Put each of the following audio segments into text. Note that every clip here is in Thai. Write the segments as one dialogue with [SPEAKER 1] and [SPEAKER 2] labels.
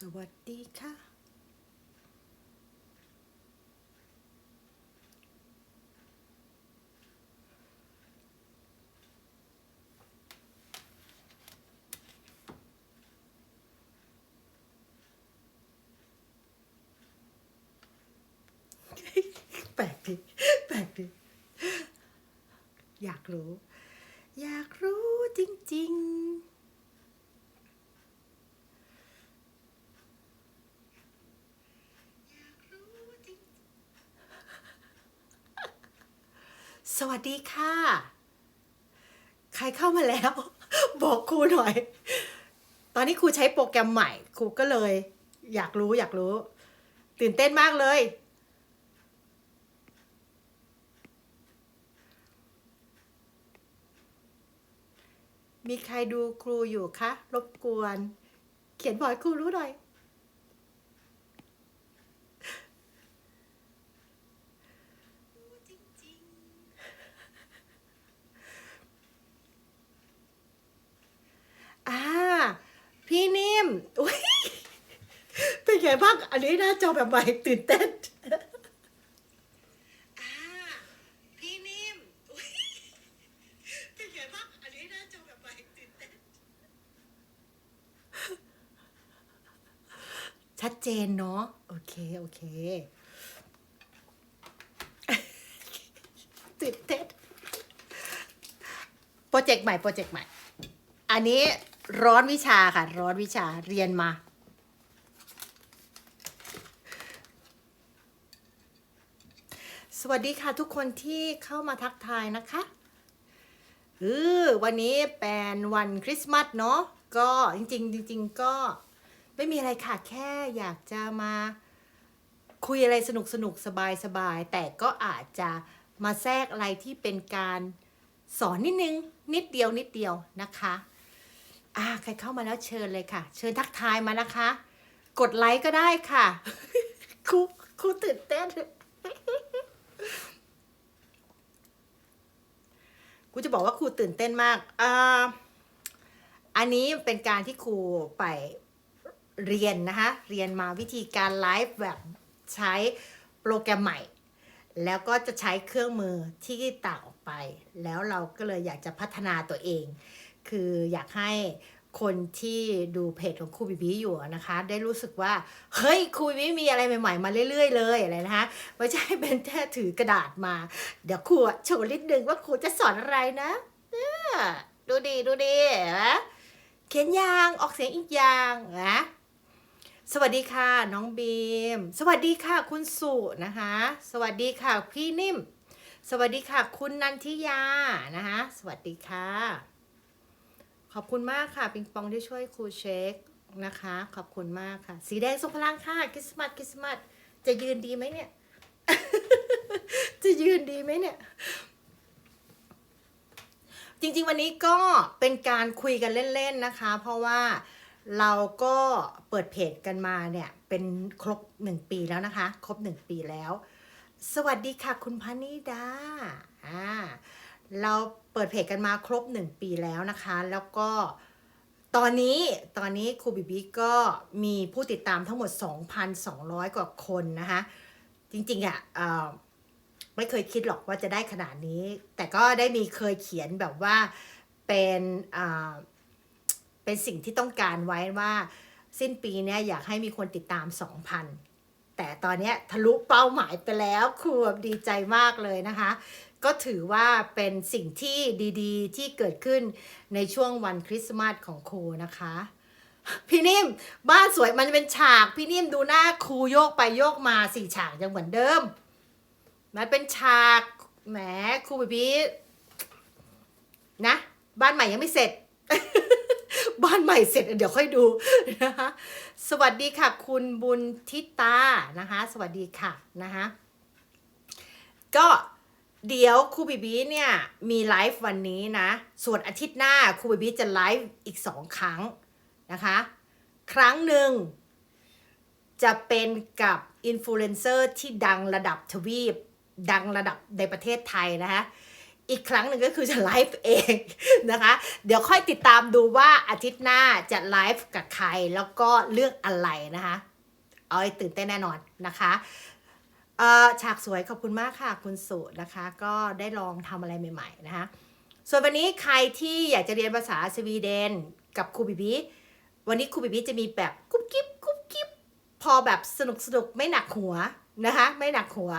[SPEAKER 1] สวัสดีค่ะ แปลกดิแปลกดิอยากรู้ อยากรู้จริง ๆ สวัสดีค่ะ ใครเข้ามาแล้ว บอกครูหน่อย ตอนนี้ครูใช้โปรแกรมใหม่ ครูก็เลย อยากรู้อยากรู้ ตื่นเต้นมากเลย มีใครดูครูอยู่คะ รบกวน เขียนบอยครูรู้หน่อย อ่า พี่นิ่มอุ้ยเป็นไงบ้างอันนี้หน้าจอแบบใหม่ตื่นเต้นอ่าพี่นิ่มอุ๊ยเป็นไงบ้าง อันนี้หน้าจอแบบใหม่ตื่นเต้นชัดเจนเนาะโอเค โอเคตื่นเต้นโปรเจกต์ใหม่ โปรเจกต์ใหม่ อันนี้ ร้อนวิชาค่ะ ร้อนวิชาเรียนมา สวัสดีค่ะทุกคนที่เข้ามาทักทายนะคะเออวันนี้เป็นวันคริสต์มาสเนาะก็จริงๆจริงๆก็ไม่มีอะไรค่ะแค่อยากจะมาคุยอะไรสนุกสนุกสบายสบายแต่ก็อาจจะมาแทรกอะไรที่เป็นการสอนนิดนึง นิดเดียวนิดเดียวนะคะ อ่าใครเข้ามาแล้วเชิญเลยค่ะ เชิญทักทายมานะคะ กดไลค์ก็ได้ค่ะครูครูตื่นเต้นครูจะบอกว่าครูตื่นเต้นมากอ่าอันนี้เป็นการที่ครูไปเรียนนะคะ เรียนมาวิธีการไลฟ์แบบใช้โปรแกรมใหม่ แล้วก็จะใช้เครื่องมือที่ต่างออกไป แล้วเราก็เลยอยากจะพัฒนาตัวเอง คืออยากให้คนที่ดูเพจของครูบีบีอยู่นะคะ ได้รู้สึกว่า เฮ้ยครูบีบีมีอะไรใหม่ๆ มาเรื่อยๆ เลยอะไรนะคะไม่ใช่เป็นแค่ถือกระดาษมา เดี๋ยวครูอะโชว์นิดนึงว่าครูจะสอนอะไรนะเนี่ยดูดีดูดีนะเขียนยางออกเสียงอีกอย่างนะสวัสดีค่ะ น้องบีม สวัสดีค่ะ คุณสุนะคะ สวัสดีค่ะพี่นิ่ม สวัสดีค่ะ คุณนันทิยานะคะ สวัสดีค่ะ ขอบคุณมากค่ะ ปิงปองที่ช่วยครูเช็คนะคะ ขอบคุณมากค่ะ สีแดงทรงพลังค่ะคริสต์มาสคริสต์มาสจะยืนดีไหมเนี่ย จะยืนดีไหมเนี่ย จริง ๆ วันนี้ก็เป็นการคุยกันเล่น ๆ นะคะ เพราะว่าเราก็เปิดเพจกันมาเนี่ย เป็นครบหนึ่งปีแล้วนะคะ ครบหนึ่งปีแล้ว สวัสดีค่ะ คุณพนิดาอ่า เราเปิดเพจกันมาครบหนึ่งปีแล้วนะคะ แล้วก็ตอนนี้ตอนนี้ครูบิบีก็มีผู้ติดตามทั้งหมด 2,200 กว่าคนนะคะ จริงๆอะ่ะไม่เคยคิดหรอกว่าจะได้ขนาดนี้ แต่ก็ได้มีเคยเขียนแบบว่าเป็นเป็นสิ่งที่ต้องการไว้ว่าสิ้นปีนี้อยากให้มีคนติดตาม 2,000 แต่ตอนนี้ทะลุเป้าหมายไปแล้วครูแบบดีใจมากเลยนะคะ ก็ถือว่าเป็นสิ่งที่ดีๆ ที่เกิดขึ้นในช่วงวันคริสต์มาสของครูนะคะ พี่นิ่มบ้านสวยมันเป็นฉาก พี่นิ่มดูหน้าครูโยกไปโยกมาสี่ฉากยังเหมือนเดิม มันเป็นฉากแหมครูบีบีนะ บ้านใหม่ยังไม่เสร็จ บ้านใหม่เสร็จเดี๋ยวค่อยดูนะคะสวัสดีค่ะ คุณบุญทิตานะคะ สวัสดีค่ะนะคะก็ เดี๋ยวครูบีบีเนี่ยมีไลฟ์วันนี้นะ ส่วนอาทิตย์หน้าครูบีบีจะไลฟ์อีกสองครั้งนะคะ ครั้งหนึ่งจะเป็นกับอินฟลูเอนเซอร์ที่ดังระดับทวีป ดังระดับในประเทศไทยนะคะอีกครั้งหนึ่งก็คือจะไลฟ์เองนะคะ เดี๋ยวค่อยติดตามดูว่าอาทิตย์หน้าจะไลฟ์กับใครแล้วก็เรื่องอะไรนะคะ เอาให้ตื่นเต้นแน่นอนนะคะ ฉากสวยขอบคุณมากค่ะคุณสุนะคะ ก็ได้ลองทำอะไรใหม่ ๆ นะคะ ส่วนวันนี้ใครที่อยากจะเรียนภาษาสวีเดนกับครูบิบิวันนี้ครูบิบิจะมีแบบกุ๊บกิ๊บกุ๊บกิ๊บพอแบบสนุกสนุกไม่หนักหัวนะคะไม่หนักหัว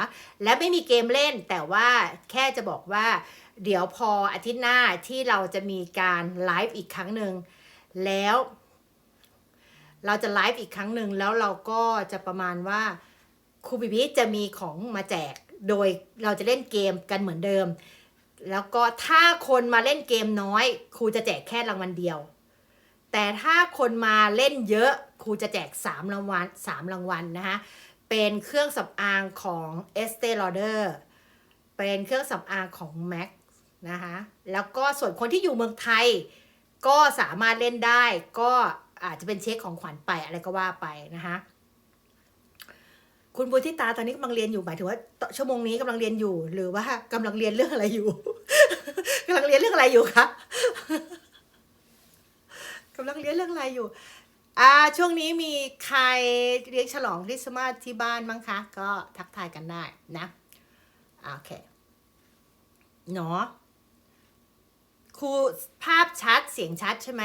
[SPEAKER 1] และไม่มีเกมเล่น แต่ว่าแค่จะบอกว่า เดี๋ยวพออาทิตย์หน้าที่เราจะมีการไลฟ์อีกครั้งหนึ่งแล้ว เราจะไลฟ์อีกครั้งหนึ่งแล้วเราก็จะประมาณว่า ครูบิบิจะมีของมาแจก โดยเราจะเล่นเกมกันเหมือนเดิม แล้วก็ถ้าคนมาเล่นเกมน้อย ครูจะแจกแค่รางวัลเดียว แต่ถ้าคนมาเล่นเยอะครูจะแจก 3 รางวัล3รางวัลนะคะ เป็นเครื่องสำอางของ Estee Lauder เป็นเครื่องสำอางของ MAC นะคะ แล้วก็ส่วนคนที่อยู่เมืองไทย ก็สามารถเล่นได้ ก็อาจจะเป็นเช็คของขวัญไปอะไรก็ว่าไปนะคะ คุณบุญทิตาตอนนี้กำลังเรียนอยู่หมายถึงว่าชั่วโมงนี้กำลังเรียนอยู่ หรือว่ากำลังเรียนเรื่องอะไรอยู่กำลังเรียนเรื่องอะไรอยู่คะกำลังเรียนเรื่องอะไรอยู่อ่าช่วงนี้มีใครเลี้ยงฉลองคริสต์มาสที่บ้านมั้งคะ ก็ทักทายกันได้นะโอเคเนาะครูภาพชัดเสียงชัดใช่ไหม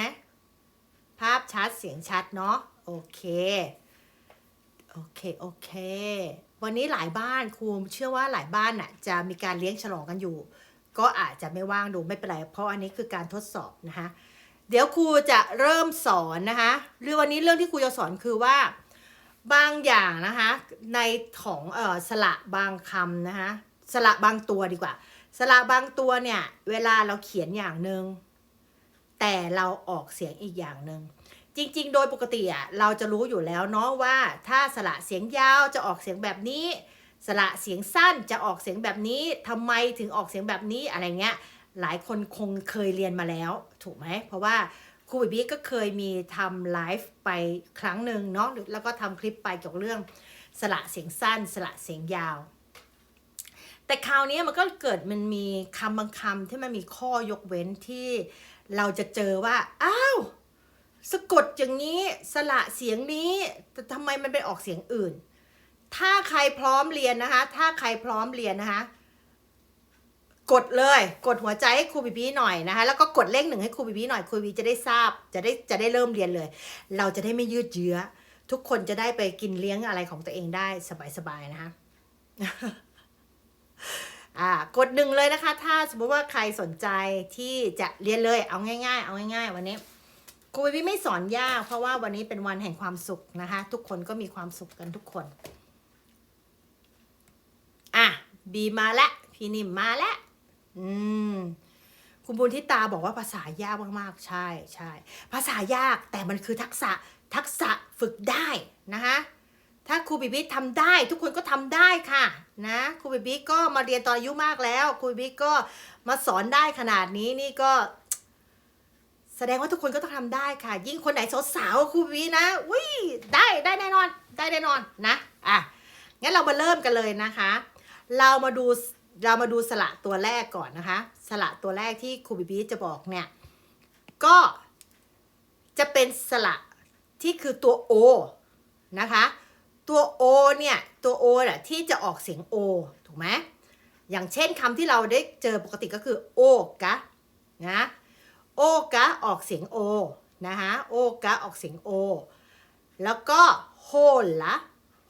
[SPEAKER 1] ภาพชัดเสียงชัดเนาะโอเค โอเค โอเค วันนี้หลายบ้านครูเชื่อว่าหลายบ้านน่ะจะมีการเลี้ยงฉลองกันอยู่ ก็อาจจะไม่ว่างดูไม่เป็นไรเพราะอันนี้คือการทดสอบนะคะเดี๋ยวครูจะเริ่มสอนนะคะหรือวันนี้เรื่องที่ครูจะสอนคือว่าบางอย่างนะคะในของเออสระบางคำนะคะสระบางตัวดีกว่า สระบางตัวเนี่ยเวลาเราเขียนอย่างหนึ่งแต่เราออกเสียงอีกอย่างหนึ่ง จริง ๆ โดยปกติอะเราจะรู้อยู่แล้วเนาะว่าถ้าสระเสียงยาวจะออกเสียงแบบนี้ สระเสียงสั้นจะออกเสียงแบบนี้ทำไมถึงออกเสียงแบบนี้อะไรเงี้ยหลายคนคงเคยเรียนมาแล้วถูกไหมเพราะว่าครูบิบี้ก็เคยมีทำไลฟ์ไปครั้งหนึ่งเนาะแล้วก็ทำคลิปไปเกี่ยวกับเรื่องสระเสียงสั้น สระเสียงยาว แต่คราวนี้มันก็เกิดมันมีคำบางคำที่มันมีข้อยกเว้นที่เราจะเจอว่า อ้าว สะกดอย่างนี้สระเสียงนี้แต่ทำไมมันไปออกเสียงอื่น ถ้าใครพร้อมเรียนนะคะ ถ้าใครพร้อมเรียนนะคะ กดเลยกดหัวใจให้ครูบีบีหน่อยนะคะ แล้วก็กดเลขหนึ่งให้ครูบีบีหน่อยครูบีบีจะได้ทราบจะได้จะได้เริ่มเรียนเลย เราจะได้ไม่ยืดเยื้อ ทุกคนจะได้ไปกินเลี้ยงอะไรของตัวเองได้สบายๆนะคะอ่ากดหนึ่งเลยนะคะ ถ้าสมมติว่าใครสนใจที่จะเรียนเลยเอาง่าย ๆ เอาง่าย ๆ วันนี้ ครูบีบีไม่สอนยาก เพราะว่าวันนี้เป็นวันแห่งความสุขนะคะ ทุกคนก็มีความสุขกันทุกคน อะบีมาแล้วพี่นิ่มมาแล้วอืมคุณบุญทิตาบอกว่าภาษายากมากๆ ใช่ใช่ภาษายากแต่มันคือทักษะทักษะฝึกได้นะคะถ้าครูบิบิทำได้ ทุกคนก็ทำได้ค่ะนะครูบิบิก็มาเรียนตอนอายุมากแล้วครูบิบิก็มาสอนได้ขนาดนี้นี่ก็ แสดงว่าทุกคนก็ต้องทำได้ค่ะ ยิ่งคนไหนสาวๆครูบิบินะวิได้ได้แน่นอน ได้แน่นอนนะอะงั้นเรามาเริ่มกันเลยนะคะ เรามาดูเรามาดูสระตัวแรกก่อนนะคะ สระตัวแรกที่ครูบิบิจะบอกเนี่ย ก็จะเป็นสระที่คือตัว O นะคะ ตัว O เนี่ยตัว O น่ะที่จะออกเสียง O ถูกไหมอย่างเช่นคำที่เราได้เจอปกติก็คือโอกะนะ โอกะออกเสียง O นะคะโอกะออกเสียง O แล้วก็โฮละ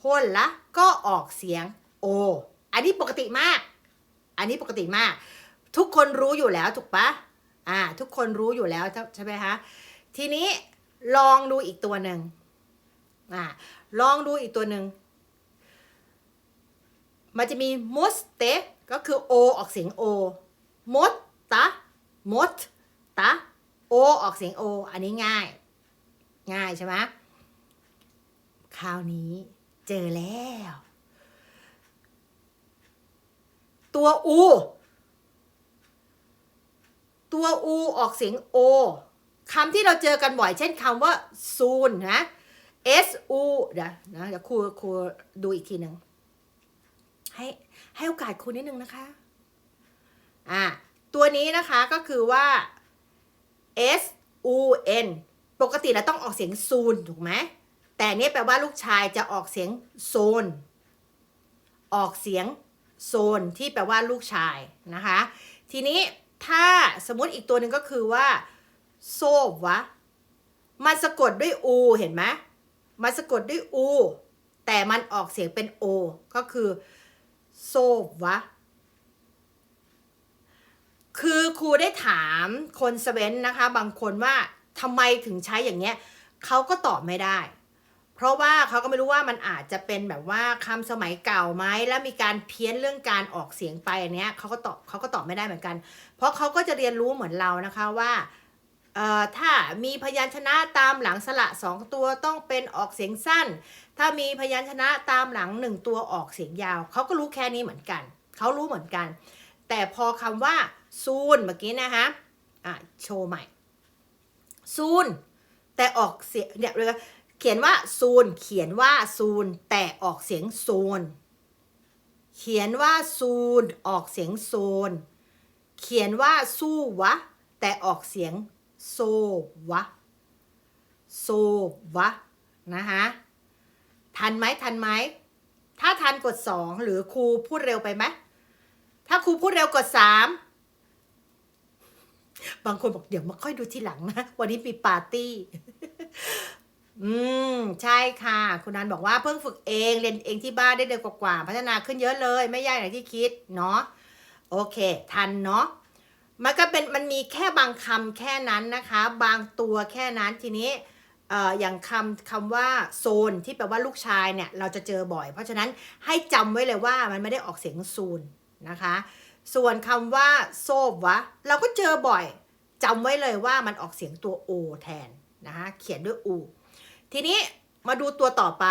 [SPEAKER 1] โฮละก็ออกเสียง O อันนี้ปกติมาก อันนี้ปกติมาก ทุกคนรู้อยู่แล้วถูกปะอ่าทุกคนรู้อยู่แล้วใช่ไหมคะทีนี้ลองดูอีกตัวหนึ่งอ่าลองดูอีกตัวหนึ่งมันจะมีมดเตก็คือ o อออกเสียง o มดตะมด ตะ o อออกเสียง o อันนี้ง่าย ง่ายใช่ไหมคราวนี้เจอแล้ว ตัว u ตัว u ออกเสียง o คำที่เราเจอกันบ่อย เช่นคำว่า soon นะ s u เดี๋ยวนะเดี๋ยวครูครูดูอีกทีหนึ่งให้ให้โอกาสครูนิดนึงนะคะ อ่าตัวนี้นะคะก็คือว่า S U N ปกติเราต้องออกเสียงซูนถูกไหมแต่นี่แปลว่าลูกชายจะออกเสียงโซน ออกเสียงโซนที่แปลว่าลูกชายนะคะ ทีนี้ถ้าสมมติอีกตัวหนึ่งก็คือว่า โซวะ มันสะกดด้วยอูเห็นไหมมันสะกดด้วยอูแต่มันออกเสียงเป็นโอก็คือ โซวะ คือครูได้ถามคนสเวนนะคะ บางคนว่าทำไมถึงใช้อย่างเงี้ยเขาก็ตอบไม่ได้ เพราะว่าเขาก็ไม่รู้ว่ามันอาจจะเป็นแบบว่าคำสมัยเก่าไหมแล้วมีการเพี้ยนเรื่องการออกเสียงไปอันเนี้ยเขาก็ตอบเขาก็ตอบไม่ได้เหมือนกัน เพราะเขาก็จะเรียนรู้เหมือนเรานะคะว่าเอ่อถ้ามีพยัญชนะตามหลังสระสองตัวต้องเป็นออกเสียงสั้น ถ้ามีพยัญชนะตามหลังหนึ่งตัวออกเสียงยาวเขาก็รู้แค่นี้เหมือนกันเขารู้เหมือนกัน แต่พอคำว่า ซูนเมื่อกี้นะคะอะโชว์ใหม่ ซูน แต่ออกเสียงเนี่ยเลยว่าเขียนว่าซูน เขียนว่าซูน แต่ออกเสียงโซน เขียนว่าซูน ออกเสียงโซน เขียนว่าสู้วะ แต่ออกเสียงโซวะ โซวะ นะคะทันไหมทันไหม ถ้าทันกดสองหรือครูพูดเร็วไปไหม ถ้าครูพูดเร็วกดสาม บางคนบอกเดี๋ยวมาค่อยดูทีหลังนะวันนี้มีปาร์ตี้ อืม ใช่ค่ะ คุณนันบอกว่าเพิ่งฝึกเองเรียนเองที่บ้านได้เดือนกว่าๆพัฒนาขึ้นเยอะเลย ไม่ยากอย่างที่คิดเนาะโอเค ทันเนาะมันก็เป็นมันมีแค่บางคำแค่นั้นนะคะ บางตัวแค่นั้นทีนี้เอ่ออย่างคำคำว่าโซนที่แปลว่าลูกชายเนี่ยเราจะเจอบ่อย เพราะฉะนั้นให้จำไว้เลยว่ามันไม่ได้ออกเสียงซูนนะคะ ส่วนคำว่าโซบวะ เราก็เจอบ่อยจำไว้เลยว่ามันออกเสียงตัวโอแทนนะคะเขียนด้วยอูทีนี้มาดูตัวต่อไป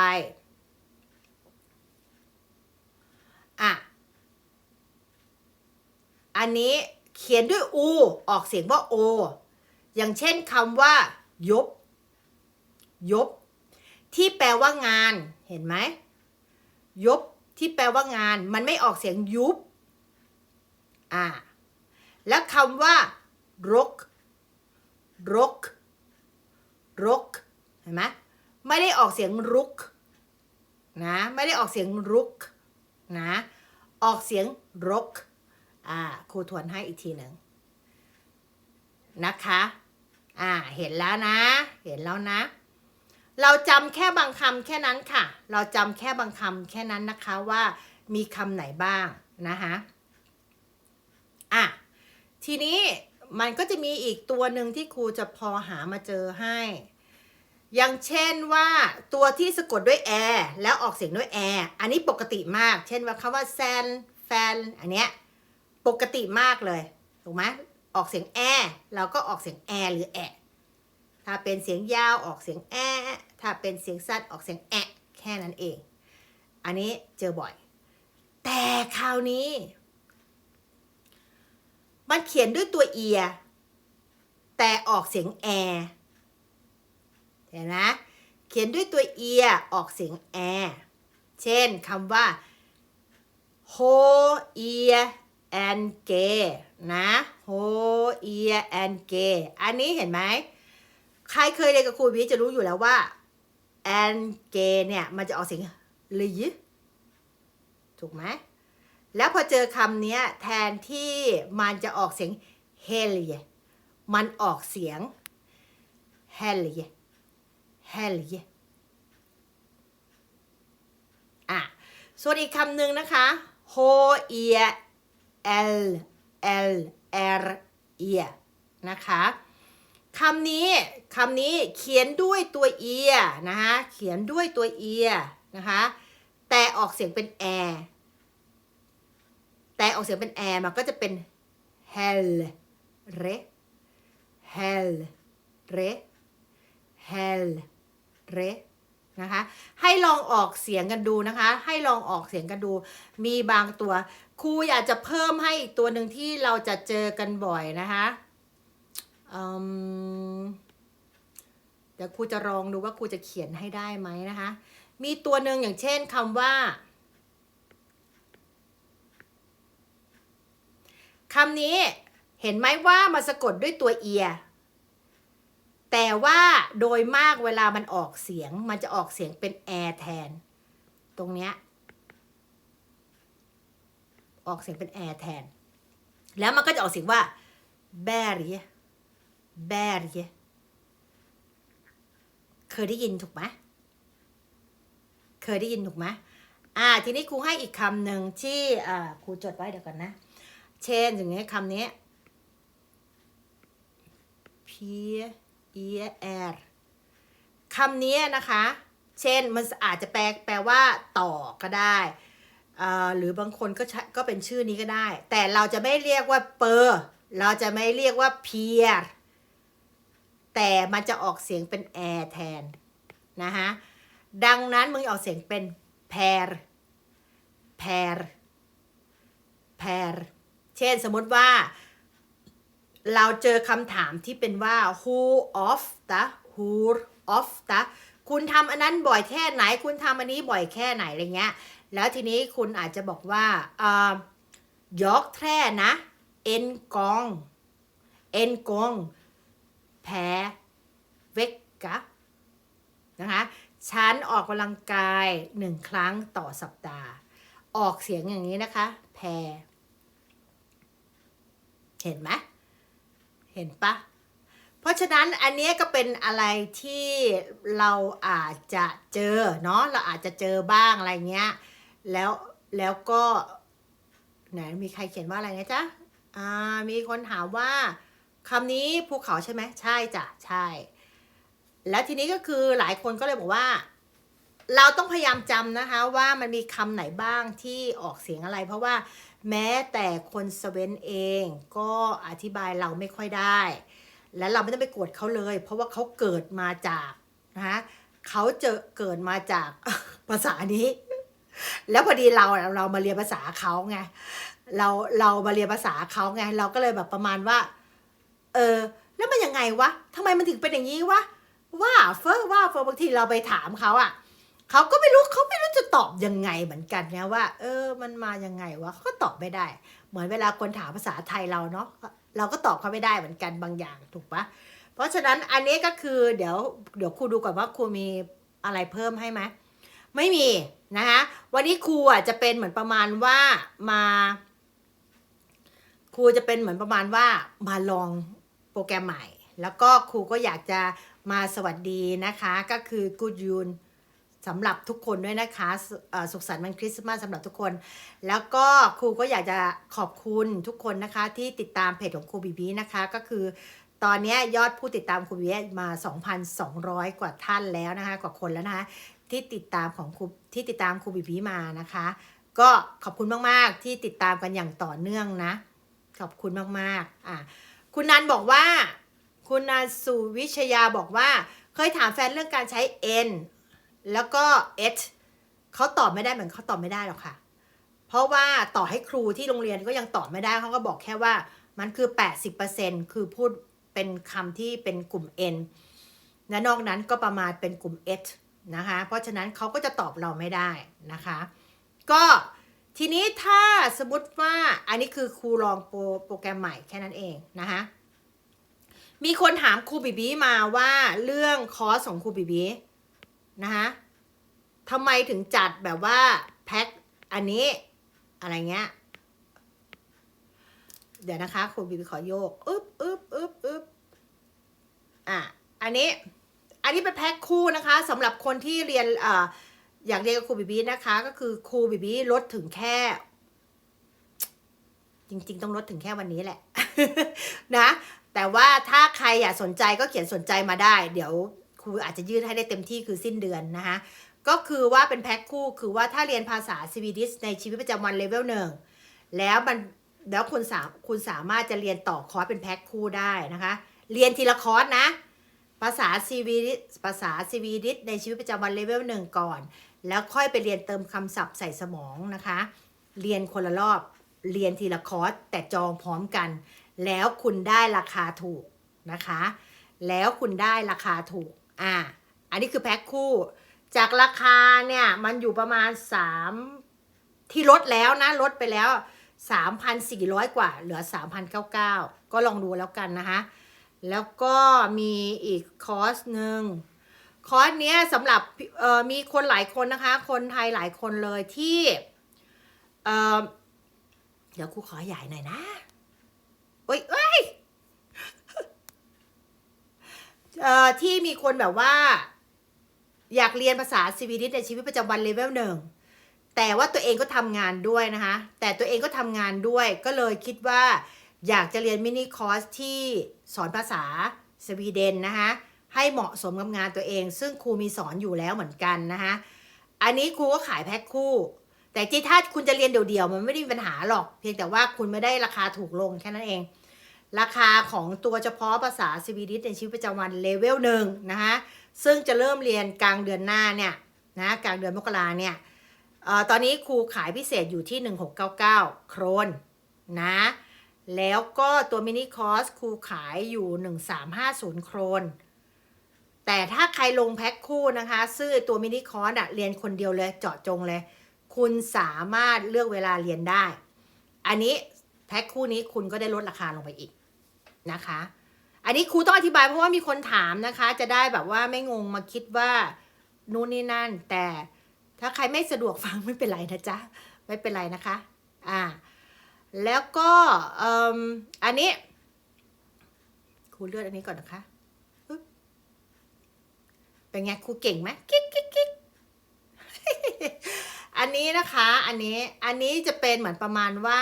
[SPEAKER 1] อะอันนี้เขียนด้วยอูออกเสียงว่าโอ อย่างเช่นคำว่า ยบ ยบ ที่แปลว่างานเห็นไหมยบที่แปลว่างาน มันไม่ออกเสียงยุบ อ่าแล้วคำว่ารกรกรกเห็นไหมไม่ได้ออกเสียงรุกนะไม่ได้ออกเสียงรุกนะออกเสียงรกอ่าครูทวนให้อีกทีหนึ่งนะคะอ่าเห็นแล้วนะ เห็นแล้วนะ เราจำแค่บางคำแค่นั้นค่ะ เราจำแค่บางคำแค่นั้นนะคะว่ามีคำไหนบ้างนะคะ อะ ทีนี้มันก็จะมีอีกตัวหนึ่งที่ครูจะพอหามาเจอให้ อย่างเช่นว่าตัวที่สะกดด้วยแอร์แล้วออกเสียงด้วยแอร์อันนี้ปกติมาก เช่นว่าคำว่าแซนแฟนอันเนี้ยปกติมากเลยถูกไหมออกเสียงแอเราก็ออกเสียงแอหรือแอะถ้าเป็นเสียงยาวออกเสียงแอถ้าเป็นเสียงสั้นออกเสียงแอะแค่นั้นเอง อันนี้เจอบ่อย แต่คราวนี้ มันเขียนด้วยตัวเอีย แต่ออกเสียงแอเห็นไหมเขียนด้วยตัวเอียออกเสียงแอ เช่นคำว่าโฮเอียแอนเกนะโฮเอียแอนเกอันนี้เห็นไหม ใครเคยเรียนกับครูวิจะรู้อยู่แล้วว่าแอนเกเนี่ย มันจะออกเสียงลีถูกไหม แล้วพอเจอคำนี้แทนที่มันจะออกเสียงเฮลีมันออกเสียงเฮลีเฮลีอะส่วนอีกคำหนึ่งนะคะโฮเอียเอลเอลเอรเอียนะคะคำนี้คำนี้เขียนด้วยตัวเอียนะคะเขียนด้วยตัวเอียนะคะแต่ออกเสียงเป็นแอ ออกเสียงเป็นแอร์มันก็จะเป็น hell re hell re hell re นะคะให้ลองออกเสียงกันดูนะคะ ให้ลองออกเสียงกันดู มีบางตัวครูอยากจะเพิ่มให้อีกตัวหนึ่งที่เราจะเจอกันบ่อยนะคะเดี๋ยวครูจะลองดูว่าครูจะเขียนให้ได้ไหมนะคะ มีตัวหนึ่งอย่างเช่นคำว่า คำนี้เห็นไหมว่ามันสะกดด้วยตัวเอีย แต่ว่าโดยมากเวลามันออกเสียง มันจะออกเสียงเป็นแอร์แทน ตรงเนี้ยออกเสียงเป็นแอร์แทน แล้วมันก็จะออกเสียงว่าแบรีแบรีเคยได้ยินถูกไหมเคยได้ยินถูกไหมอ่า ทีนี้ครูให้อีกคำหนึ่งที่ครูจดไว้เดี๋ยวก่อนนะ เช่นอย่างนี้คำนี้ p e r คำนี้นะคะ เช่นมันอาจจะแปลแปลว่าต่อก็ได้หรือบางคนก็ใช้ก็เป็นชื่อนี้ก็ได้ แต่เราจะไม่เรียกว่าเปอร์เราจะไม่เรียกว่าเพียร์แต่มันจะออกเสียงเป็นแอร์แทนนะคะดังนั้นมึงออกเสียงเป็นแพร์แพร์แพร์ เช่นสมมติว่า เราเจอคำถามที่เป็นว่า who of the who of the คุณทำอันนั้นบ่อยแค่ไหน คุณทำอันนี้บ่อยแค่ไหนอะไรเงี้ย แล้วทีนี้คุณอาจจะบอกว่าอ่ายกแท่นะ เอ็นกอง เอ็นกองแพ้เวกกะนะคะฉันออกกำลังกายหนึ่งครั้งต่อสัปดาห์ ออกเสียงอย่างนี้นะคะ แพร เห็นไหมเห็นปะเพราะฉะนั้นอันนี้ก็เป็นอะไรที่เราอาจจะเจอเนาะเราอาจจะเจอบ้างอะไรเงี้ยแล้วแล้วก็ไหนมีใครเขียนว่าอะไรนะจ๊ะอ่ามีคนถามว่าคำนี้ภูเขาใช่ไหมใช่จ้ะใช่ แล้วทีนี้ก็คือหลายคนก็เลยบอกว่า เราต้องพยายามจำนะคะว่ามันมีคำไหนบ้างที่ออกเสียงอะไร เพราะว่า แม้แต่คนสเวนเองก็อธิบายเราไม่ค่อยได้ และเราไม่ต้องไปโกรธเขาเลย เพราะว่าเขาเกิดมาจากนะคะเขาเจอเกิดมาจากภาษานี้ แล้วพอดีเราเรามาเรียนภาษาเขาไงเราเรามาเรียนภาษาเขาไงเราก็เลยแบบประมาณว่า เออแล้วมันยังไงวะทำไมมันถึงเป็นอย่างนี้วะว่าเฟอร์ว่าเฟอร์บางทีเราไปถามเขาอะ เขาก็ไม่รู้เขาไม่รู้จะตอบยังไงเหมือนกันนะว่า เออ มันมายังไงวะเขาก็ตอบไม่ได้ เหมือนเวลาคนถามภาษาไทยเราเนาะเราก็ตอบเขาไม่ได้เหมือนกันบางอย่างถูกปะเพราะฉะนั้นอันนี้ก็คือเดี๋ยวเดี๋ยวครูดูก่อนว่าครูมีอะไรเพิ่มให้ไหมไม่มีนะคะวันนี้ครูอะจะเป็นเหมือนประมาณว่ามาครูจะเป็นเหมือนประมาณว่ามาลองโปรแกรมใหม่ แล้วก็ครูก็อยากจะมาสวัสดีนะคะ ก็คือ Good y u n สำหรับทุกคนด้วยนะคะ สุขสันต์วันคริสต์มาสสำหรับทุกคน แล้วก็ครูก็อยากจะขอบคุณทุกคนนะคะ ที่ติดตามเพจของครูบีบีนะคะ ก็คือตอนนี้ยอดผู้ติดตามครูบีบีมา 2,200 กว่าท่านแล้วนะคะ กว่าคนแล้วนะคะ ที่ติดตามของครูที่ติดตามครูบีบีมานะคะ ก็ขอบคุณมากๆที่ติดตามกันอย่างต่อเนื่องนะ ขอบคุณมากๆอะคุณนันบอกว่า คุณนันสุวิชยาบอกว่า เคยถามแฟนเรื่องการใช้ n แล้วก็ h เขาตอบไม่ได้เหมือนเขาตอบไม่ได้หรอกค่ะ เพราะว่าต่อให้ครูที่โรงเรียนก็ยังตอบไม่ได้เขาก็บอกแค่ว่ามันคือ 80%คือพูดเป็นคำที่เป็นกลุ่ม n และนอกนั้นก็ประมาณเป็นกลุ่ม h นะคะ เพราะฉะนั้นเขาก็จะตอบเราไม่ได้นะคะ ก็ทีนี้ถ้าสมมติว่าอันนี้คือครูลองโปรโปรแกรมใหม่แค่นั้นเองนะคะมีคนถามครูบีบีมาว่าเรื่องคอร์สของครูบีบี นะคะทำไมถึงจัดแบบว่าแพ็คอันนี้อะไรเงี้ย เดี๋ยวนะคะครูบีบีขอโยกอึ๊บอึ๊บอึ๊บอึ๊บอะอันนี้ อันนี้เป็นแพ็คคู่นะคะสำหรับคนที่เรียนอ่าอยากเรียนกับครูบีบีนะคะ ก็คือครูบีบีลดถึงแค่ จริง ๆ ต้องลดถึงแค่วันนี้แหละ นะ แต่ว่าถ้าใครอยากสนใจก็เขียนสนใจมาได้ เดี๋ยว ครูอาจจะยืดให้ได้เต็มที่คือสิ้นเดือนนะคะก็คือว่าเป็นแพ็คคู่คือว่าถ้าเรียนภาษาสวีดิชในชีวิตประจำวันเลเวลหนึ่งแล้วมันแล้วคุณสามคุณสามารถจะเรียนต่อคอร์สเป็นแพ็คคู่ได้นะคะ เรียนทีละคอร์สนะ ภาษาสวีดิชภาษาสวีดิชในชีวิตประจำวันเลเวลหนึ่งก่อน แล้วค่อยไปเรียนเติมคำศัพท์ใส่สมองนะคะ เรียนคนละรอบเรียนทีละคอร์สแต่จองพร้อมกัน แล้วคุณได้ราคาถูกนะคะ แล้วคุณได้ราคาถูก อ่า อันนี้คือแพ็คคู่ จากราคาเนี่ยมันอยู่ประมาณ 3 ที่ลดแล้วนะ ลดไปแล้ว 3,400 กว่า เหลือ 3,099 ก็ลองดูแล้วกันนะคะ แล้วก็มีอีกคอร์สหนึ่งคอร์สเนี้ยสำหรับมีคนหลายคนนะคะ คนไทยหลายคนเลยที่เเดี๋ยวครูขอใหญ่หน่อยนะ โอ้ยเอ้ย เอ่อที่มีคนแบบว่า อยากเรียนภาษาสวีดิชในชีวิตประจำวันเลเวลหนึ่งแต่ว่าตัวเองก็ทำงานด้วยนะคะ แต่ตัวเองก็ทำงานด้วยก็เลยคิดว่า อยากจะเรียนมินิคอร์สที่สอนภาษาสวีเดนนะคะให้เหมาะสมกับงานตัวเอง ซึ่งครูมีสอนอยู่แล้วเหมือนกันนะคะอันนี้ครูก็ขายแพ็คคู่ แต่ที่ถ้าคุณจะเรียนเดี่ยวๆมันไม่ได้มีปัญหาหรอก เพียงแต่ว่าคุณไม่ได้ราคาถูกลงแค่นั้นเอง ราคาของตัวเฉพาะภาษาสวีดิชในชีวิตประจำวันเลเวลหนึ่งนะคะซึ่งจะเริ่มเรียนกลางเดือนหน้าเนี่ยนะกลางเดือนมกราเนี่ยออตอนนี้ครูขายพิเศษอยู่ที่ 1699 โครนนะแล้วก็ตัวมินิคอร์สครูขายอยู่ 1350 โครนแต่ถ้าใครลงแพ็คคู่นะคะซื้อตัวมินิคอร์สอะเรียนคนเดียวเลยเจาะจงเลย คุณสามารถเลือกเวลาเรียนได้ อันนี้ แพ็คคู่นี้คุณก็ได้ลดราคาลงไปอีกนะคะ อันนี้ครูต้องอธิบายเพราะว่ามีคนถามนะคะ จะได้แบบว่าไม่งงมาคิดว่านู่นนี่นั่น แต่ถ้าใครไม่สะดวกฟังไม่เป็นไรนะจ๊ะไม่เป็นไรนะคะอ่าแล้วก็อ,อันนี้ครูเลือดอันนี้ก่อนนะคะเป็นไงครูเก่งไหมกิ๊กกิ๊กกิ๊กอันนี้นะคะ อันนี้ อันนี้จะเป็นเหมือนประมาณว่า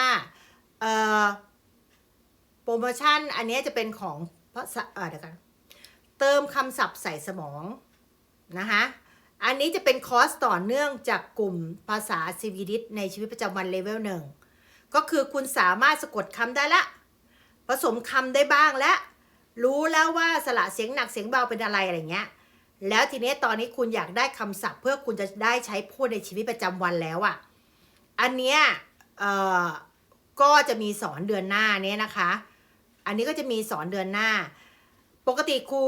[SPEAKER 1] โปรโมชั่นอันนี้จะเป็นของภาษาเอเดี๋ยวกันเติมคำศัพท์ใส่สมองนะคะอันนี้จะเป็นคอร์สต่อเนื่องจากกลุ่มภาษาสวีดิชในชีวิตประจำวันเลเวลหนึ่งก็คือคุณสามารถสะกดคำได้ละ ผสมคำได้บ้างและ รู้แล้วว่าสระเสียงหนักเสียงเบาเป็นอะไรอะไรเงี้ย แล้วทีนี้ตอนนี้คุณอยากได้คำศัพท์ เพื่อคุณจะได้ใช้พูดในชีวิตประจำวันแล้วอะ่ะ อันเนี้ยเอ่อ ก็จะมีสอนเดือนหน้าเนี้ยนะคะ อันนี้ก็จะมีสอนเดือนหน้า ปกติครู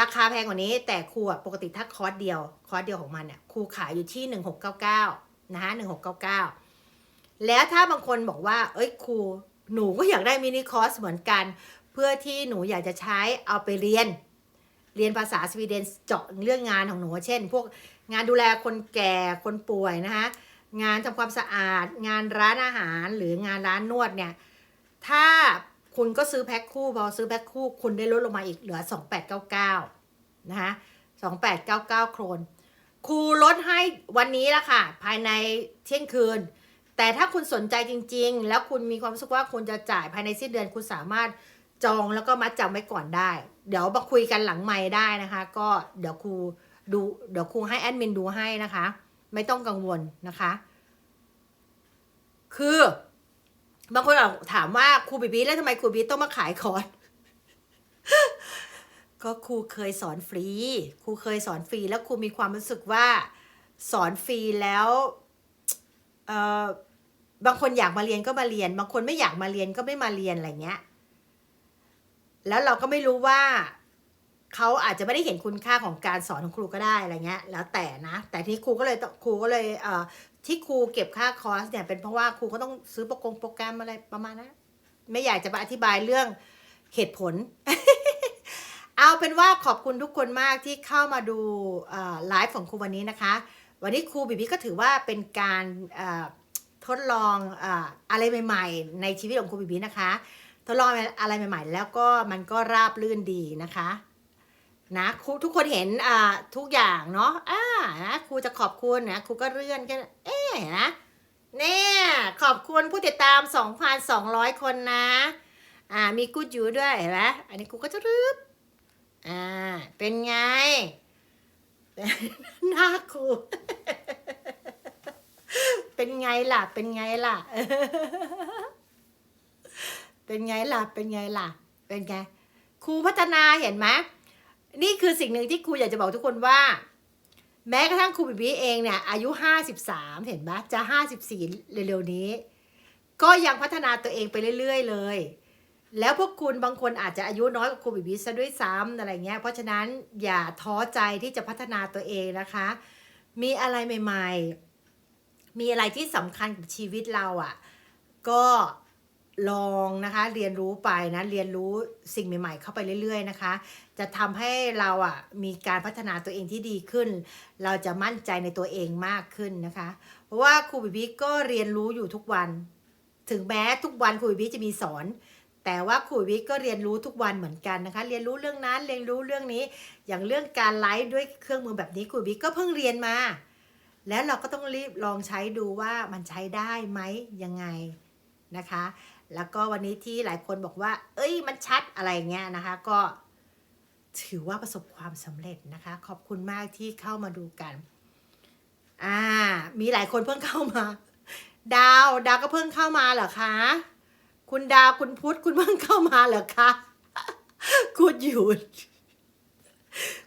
[SPEAKER 1] ราคาแพงกว่านี้ แต่ครูปกติถ้าคอร์สเดียว คอร์สเดียวของมันเนี่ยครูขายอยู่ที่ 1699นะคะ1699 แล้วถ้าบางคนบอกว่า เอ้ยครูหนูก็อยากได้มินิคอร์สเหมือนกัน เพื่อที่หนูอยากจะใช้เอาไปเรียน เรียนภาษาสวีเดนเจาะเรื่องงานของหนู เช่น พวกงานดูแลคนแก่คนป่วยนะคะ งานทำความสะอาด งานร้านอาหารหรืองานร้านนวดเนี่ย ถ้าคุณก็ซื้อแพ็คคู่พอซื้อแพ็คคู่คุณได้ลดลงมาอีกเหลือ 2899 นะคะ2899 โครนครูลดให้วันนี้ละค่ะ ภายในเที่ยงคืน แต่ถ้าคุณสนใจจริง ๆ แล้วคุณมีความรู้สึกว่าคุณจะจ่ายภายในสิ้นเดือนคุณสามารถจองแล้วก็มัดจำไว้ก่อนได้ เดี๋ยวมาคุยกันหลังไม่ได้นะคะ ก็เดี๋ยวครูดูเดี๋ยวครูให้แอดมินดูให้นะคะ ไม่ต้องกังวลนะคะ คือบางคนอาจถามว่าครูบีบีแล้วทำไมครูบีต้องมาขายคอร์สก็ครูเคยสอนฟรี ครูเคยสอนฟรี แล้วครูมีความรู้สึกว่าสอนฟรีแล้วเอ่อบางคนอยากมาเรียนก็มาเรียน บางคนไม่อยากมาเรียนก็ไม่มาเรียนอะไรเงี้ย แล้วเราก็ไม่รู้ว่า เขาอาจจะไม่ได้เห็นคุณค่าของการสอนของครูก็ได้อะไรเงี้ย แล้วแต่นะ แต่ที่ครูก็เลยครูก็เลยเอ่อที่ครูเก็บค่าคอร์สเนี่ยเป็นเพราะว่าครูก็ต้องซื้อโปรแกรมโปรแกรมอะไรประมาณนั้นไม่อยากจะมาอธิบายเรื่องเหตุผล เอาเป็นว่าขอบคุณทุกคนมากที่เข้ามาดูไลฟ์ของครูวันนี้นะคะ วันนี้ครูบีบีก็ถือว่าเป็นการทดลองออะไรใหม่ ๆ ในชีวิตของครูบีบีนะคะ ทดลองอะไรใหม่ ๆ แล้วก็มันก็ราบลื่นดีนะคะ นะครูทุกคนเห็นอ่าทุกอย่างเนาะอ่านะครูจะขอบคุณนะครูก็เลื่อนกันเอ๊ะนะเนี่ยขอบคุณผู้ติดตาม 2,200 คนนะ อ่ามีกูดยูด้วยเห็นไหมอันนี้ครูก็จะรึบอ่าเป็นไงหน้าครูเป็นไงล่ะ เป็นไงล่ะ เป็นไงล่ะ เป็นไงล่ะ เป็นไง ครูพัฒนาเห็นไหม นี่คือสิ่งหนึ่งที่ครูอยากจะบอกทุกคนว่า แม้กระทั่งครูบิบีเองเนี่ยอายุห้าสิบสามเห็นไหมจะห้าสิบสี่เร็วๆนี้ ก็ยังพัฒนาตัวเองไปเรื่อยๆ เลย แล้วพวกคุณบางคนอาจจะอายุน้อยกว่าครูบิบีซะด้วยซ้ำอะไรเงี้ย เพราะฉะนั้นอย่าท้อใจที่จะพัฒนาตัวเองนะคะ มีอะไรใหม่ ๆ มีอะไรที่สำคัญกับชีวิตเราอะ่ะ ก็ ลองนะคะเรียนรู้ไปนะเรียนรู้สิ่งใหม่ ๆ เข้าไปเรื่อย ๆ นะคะ จะทำให้เราอะมีการพัฒนาตัวเองที่ดีขึ้น เราจะมั่นใจในตัวเองมากขึ้นนะคะ เพราะว่าครูบิบิก็เรียนรู้อยู่ทุกวัน ถึงแม้ทุกวันครูบิบิจะมีสอน แต่ว่าครูบิบิก็เรียนรู้ทุกวันเหมือนกันนะคะ เรียนรู้เรื่องนั้นเรียนรู้เรื่องนี้ อย่างเรื่องการไลฟ์ด้วยเครื่องมือแบบนี้ครูบิบิก็เพิ่งเรียนมา แล้วเราก็ต้องรีบลองใช้ดูว่ามันใช้ได้ไหมยังไงนะคะ แล้วก็วันนี้ที่หลายคนบอกว่า เอ้ย มันชัดอะไรเงี้ยนะคะ ก็ถือว่าประสบความสำเร็จนะคะ ขอบคุณมากที่เข้ามาดูกัน อ่า มีหลายคนเพิ่งเข้ามา ดาว ดาวก็เพิ่งเข้ามาเหรอคะ คุณดาว คุณพุทธ คุณเพิ่งเข้ามาเหรอคะ คุณหยุด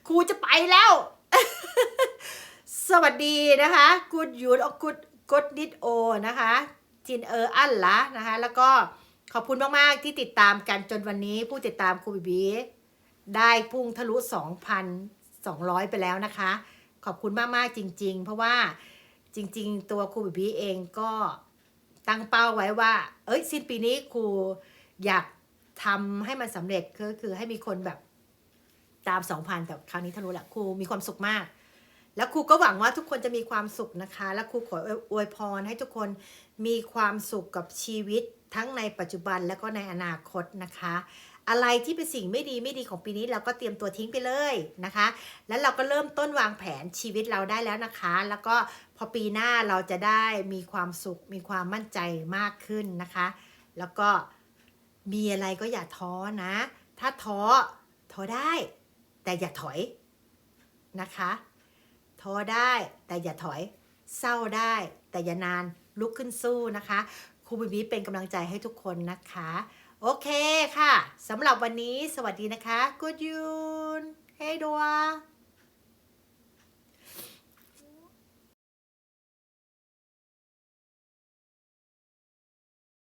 [SPEAKER 1] ครูจะไปแล้ว สวัสดีนะคะกูดยูดอกูดกดดิดโอนะคะ จินเอออันละนะคะ แล้วก็ขอบคุณมากๆที่ติดตามกันจนวันนี้ผู้ติดตามครูบีบีได้พุ่งทะลุ 2,200 ไปแล้วนะคะ ขอบคุณมากๆจริง ๆ เพราะว่าจริง ๆ ตัวครูบีบีเองก็ตั้งเป้าไว้ว่า เอ้ยสิ้นปีนี้ครูอยากทำให้มันสำเร็จก็คือให้มีคนแบบตาม 2,000 แต่คราวนี้ทะลุละครูมีความสุขมาก แล้วครูก็หวังว่าทุกคนจะมีความสุขนะคะ และครูขออวยพรให้ทุกคนมีความสุขกับชีวิตทั้งในปัจจุบันและก็ในอนาคตนะคะ อะไรที่เป็นสิ่งไม่ดีไม่ดีของปีนี้เราก็เตรียมตัวทิ้งไปเลยนะคะ แล้วเราก็เริ่มต้นวางแผนชีวิตเราได้แล้วนะคะ แล้วก็พอปีหน้าเราจะได้มีความสุข มีความมั่นใจมากขึ้นนะคะ แล้วก็มีอะไรก็อย่าท้อนะ ถ้าท้อท้อได้ แต่อย่าถอยนะคะ ท้อได้แต่อย่าถอย เศร้าได้แต่อย่านานลุกขึ้นสู้นะคะครูบิบีเป็นกำลังใจให้ทุกคนนะคะ โอเคค่ะสำหรับวันนี้สวัสดีนะคะกูดยูนเฮ้ดัว